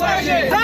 झालीच पाहिजे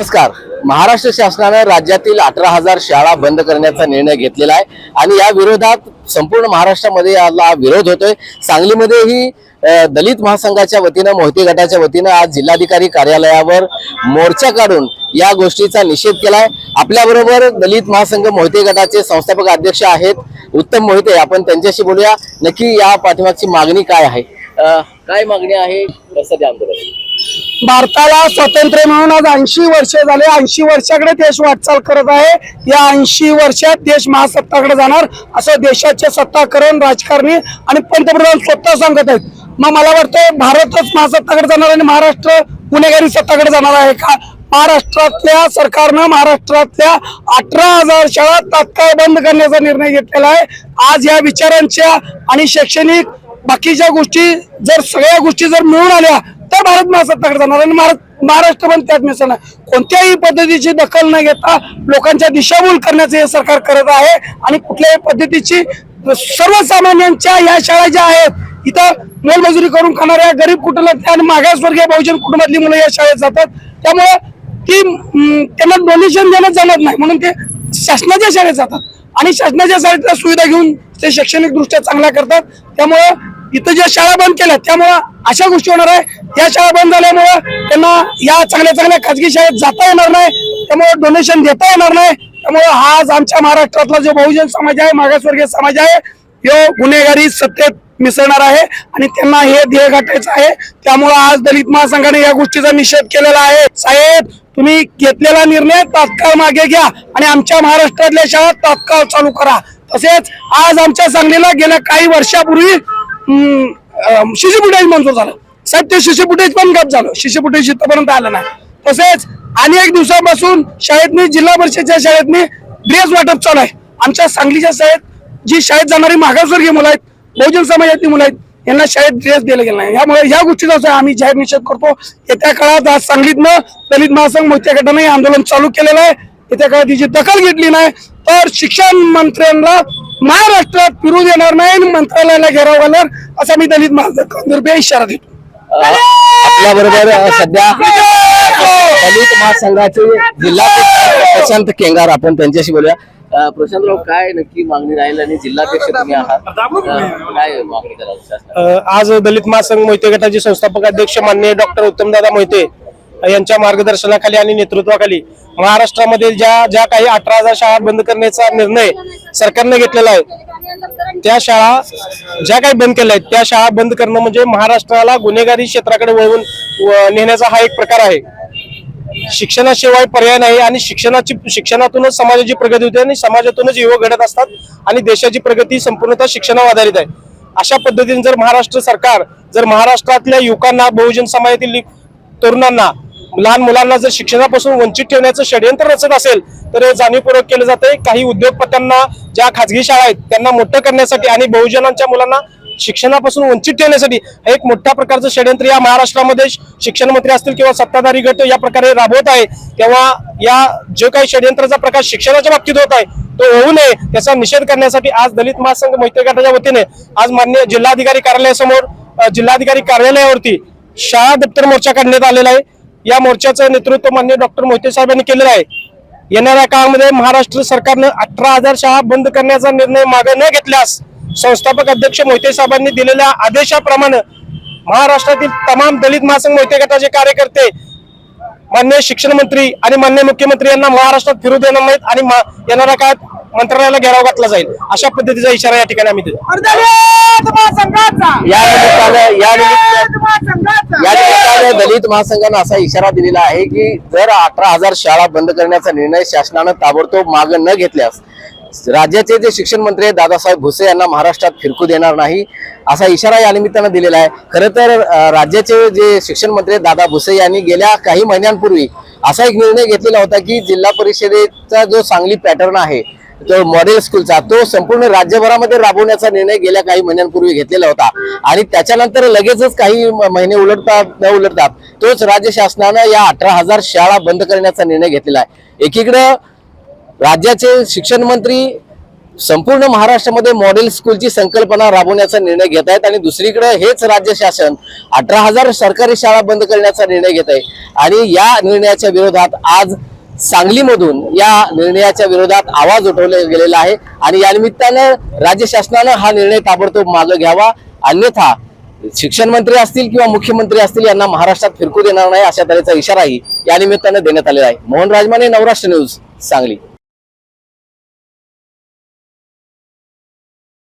नमस्कार. महाराष्ट्र शासनानं राज्यातील अठरा हजार शाळा बंद करण्याचा निर्णय घेतलेला आहे आणि या विरोधात संपूर्ण महाराष्ट्रामध्ये याला विरोध होतोय. सांगलीमध्येही दलित महासंघाच्या वतीनं मोहिते गटाच्या वतीनं आज जिल्हाधिकारी कार्यालयावर मोर्चा काढून या गोष्टीचा निषेध केलाय. आपल्याबरोबर दलित महासंघ मोहिते गटाचे संस्थापक अध्यक्ष आहेत. उत्तम मोहिते आपण त्यांच्याशी बोलूया. नक्की या पाठिंबाची मागणी काय आहे? काय मागणी आहे? कसं आंदोलन भारताला स्वातंत्र्य मिळून आज ऐंशी वर्ष झाले. ऐंशी वर्षाकडे देश वाटचाल करत आहे. या ऐंशी वर्षात देश महासत्ताकडे जाणार. असं देशाचे सत्ताकरण राजकारणी आणि पंतप्रधान स्वतः सांगत आहेत. मग मला वाटतं भारतच महासत्ताकडे जाणार आणि महाराष्ट्र गुन्हेगारी सत्ताकडे जाणार आहे का? महाराष्ट्रातल्या सरकारनं महाराष्ट्रातल्या अठरा हजार शाळा तात्काळ बंद करण्याचा निर्णय घेतलेला आहे. आज या विचारांच्या आणि शैक्षणिक बाकीच्या गोष्टी जर सगळ्या गोष्टी जर मिळून आल्या तर भारत महासत्ताकडे जाणार. आणि महाराष्ट्र महाराष्ट्र पण त्यात मिसळणार. कोणत्याही पद्धतीची दखल न घेता लोकांच्या दिशाभूल करण्याचं हे सरकार करत आहे. आणि कुठल्याही पद्धतीची सर्वसामान्यांच्या या शाळा ज्या आहेत इथं मोलमजुरी करून खाणाऱ्या गरीब कुटुंबातल्या आणि मागासवर्गीय बहुजन कुटुंबातली मुलं या शाळेत जातात. त्यामुळे ती त्यांना डोनेशन देणं जाणार नाही. म्हणून ते शासनाच्या शाळेत जातात. आणि शासनाच्या शाळेतल्या सुविधा घेऊन ते शैक्षणिक दृष्ट्या चांगल्या करतात. त्यामुळं इथं ज्या शाळा बंद केल्या त्यामुळं अशा गोष्टी होणार आहे. या शाळा बंद झाल्यामुळं त्यांना या चांगल्या चांगल्या खाजगी शाळेत जाता येणार नाही. त्यामुळे डोनेशन देता येणार नाही. त्यामुळे आज आमच्या महाराष्ट्रातला जो बहुजन समाज आहे मागासवर्गीय समाज आहे यो गुन्हेगारी सत्तेत मिसळणार आहे आणि त्यांना हे ध्येय गाठायचं आहे. त्यामुळे आज दलित महासंघाने या गोष्टीचा निषेध केलेला आहे. साहेब तुम्ही घेतलेला निर्णय तात्काळ मागे घ्या आणि आमच्या महाराष्ट्रातल्या शाळा तात्काळ चालू करा. तसेच आज आमच्या सांगलीला गेल्या काही वर्षापूर्वी शिशुफुटेज मंजूर झालं. साहेब ते शिशुफुटेज पण गप झालं. शिशुफुटेज इथपर्यंत आलं नाही. तसेच अनेक दिवसापासून शाळेतनी जिल्हा परिषदच्या शाळेतनी ड्रेस वाटप चालू आहे. आमच्या सांगलीच्या शाळेत जी शाळेत जाणारी मागासवर्गीय मुलं आहेत बहुजन समाजातली मुलं आहेत यांना शाळेत ड्रेस दिला गेला नाही. यामुळे या गोष्टीचा आम्ही जाहीर निषेध करतो. येत्या काळात आज सांगलीतनं दलित महासंघ मोठ्या गटाने हे आंदोलन चालू केलेलं आहे. येत्या काळात तिची दखल घेतली नाही. तर शिक्षण मंत्र्यांना महाराष्ट्रात फिरू देणार नाही आणि मंत्रालयाला घेराव घालणार असा मी दलित महासंघ इशारा देतो. आपल्या बरोबर सध्या दलित महासंघाचे जिल्हाध्यक्ष प्रशांत केंगार आपण त्यांच्याशी बोलूया. प्रशांतराव काय नक्की मागणी राहील आणि जिल्हाध्यक्ष तुम्ही आहात? काय मागणी कराल? आज दलित महासंघ मोहिते गटाचे संस्थापक अध्यक्ष माननीय डॉक्टर उत्तमदादा मोहिते यांच्या मार्गदर्शनाखाली आणि नेतृत्वाखाली महाराष्ट्रामध्ये ज्या ज्या काही अठरा हजार शाळा बंद करण्याचा निर्णय सरकारने घेतलेला आहे त्या शाळा ज्या काही बंद केल्या आहेत त्या शाळा बंद करणं म्हणजे महाराष्ट्राला गुन्हेगारी क्षेत्राकडे वळवून व- नेण्याचा हा एक प्रकार आहे. शिक्षणाशिवाय पर्याय नाही आणि शिक्षणाची शिक्षणातूनच समाजाची प्रगती होते आणि समाजातूनच युवक घडत असतात आणि देशाची प्रगती संपूर्णतः शिक्षणावर आधारित आहे. अशा पद्धतीने जर महाराष्ट्र सरकार जर महाराष्ट्रातल्या युवकांना बहुजन समाजातील तरुणांना लहान मुलांना जर शिक्षणापासून वंचित ठेवण्याचं षडयंत्र रचत असेल तर हे जाणीवपूर्वक केलं जाते काही उद्योगपत्यांना ज्या खाजगी शाळा आहेत त्यांना मोठं करण्यासाठी आणि बहुजनांच्या मुलांना शिक्षणापासून वंचित ठेवण्यासाठी एक मोठ्या प्रकारचं षडयंत्र या महाराष्ट्रामध्ये शिक्षण मंत्री असतील किंवा सत्ताधारी गट या प्रकारे राबवत आहे. तेव्हा या जे काही षडयंत्राचा प्रकार शिक्षणाच्या बाबतीत होत आहे तो होऊ नये त्याचा निषेध करण्यासाठी आज दलित महासंघ मैत्री गटाच्या वतीने आज मान्य जिल्हाधिकारी कार्यालयासमोर जिल्हाधिकारी कार्यालयावरती शाळा दप्तर मोर्चा काढण्यात आलेला आहे. या मोर्चाचं नेतृत्व मान्य डॉक्टर मोहिते साहेबांनी केलेलं आहे. येणाऱ्या काळामध्ये महाराष्ट्र सरकारनं अठरा हजार शाळा बंद करण्याचा निर्णय मागे न घेतल्यास संस्थापक अध्यक्ष मोहिते साहेबांनी दिलेल्या आदेशाप्रमाणे महाराष्ट्रातील तमाम दलित महासंघ मोहिते गटाचे कार्यकर्ते मान्य शिक्षण मंत्री आणि मान्य मुख्यमंत्री यांना महाराष्ट्रात फिरू देणार नाहीत आणि येणाऱ्या काळात मंत्रालयाला घेराव घातला जाईल. अशा पद्धतीचा इशारा या ठिकाणी आम्ही देतो. या निमित्तानं या निमित्तानं या निमित्तानं दलित महासंघानं असा इशारा दिलेला आहे की जर अठरा हजार शाळा बंद करण्याचा निर्णय शासनानं ताबडतोब मागे न घेतल्यास राज्याचे जे शिक्षण मंत्री आहेत दादासाहेब भुसे यांना महाराष्ट्रात फिरकू देणार नाही असा इशारा या निमित्तानं दिलेला आहे. खरं तर राज्याचे जे शिक्षण मंत्री आहेत दादा भुसे यांनी गेल्या काही महिन्यांपूर्वी असा एक निर्णय घेतलेला होता की जिल्हा परिषदेचा जो सांगली पॅटर्न आहे तो मॉडेल स्कूलचा तो संपूर्ण राज्यभरामध्ये राबवण्याचा निर्णय गेल्या काही महिन्यांपूर्वी घेतलेला होता. आणि त्याच्यानंतर लगेचच काही म- महिने उलटतात न उलटतात तोच राज्य शासनानं या अठरा हजार शाळा बंद करण्याचा निर्णय घेतलेला आहे. एकीकडं राज्याचे शिक्षण मंत्री संपूर्ण महाराष्ट्रामध्ये मॉडेल स्कूलची संकल्पना राबवण्याचा निर्णय घेत आहेत आणि दुसरीकडे हेच राज्य शासन अठरा हजार सरकारी शाळा बंद करण्याचा निर्णय घेत आहे. आणि या निर्णयाच्या विरोधात आज सांगलीमधून या निर्णयाच्या विरोधात आवाज उठवला गेलेला आहे आणि या निमित्तानं राज्य शासनानं हा निर्णय ताबडतोब मागे घ्यावा. अन्यथा शिक्षण मंत्री असतील किंवा मुख्यमंत्री असतील यांना महाराष्ट्रात फिरकू देणार नाही अशा तऱ्हेचा इशाराही या निमित्तानं देण्यात आलेला आहे. मोहन राजमाने नवराष्ट्र न्यूज सांगली.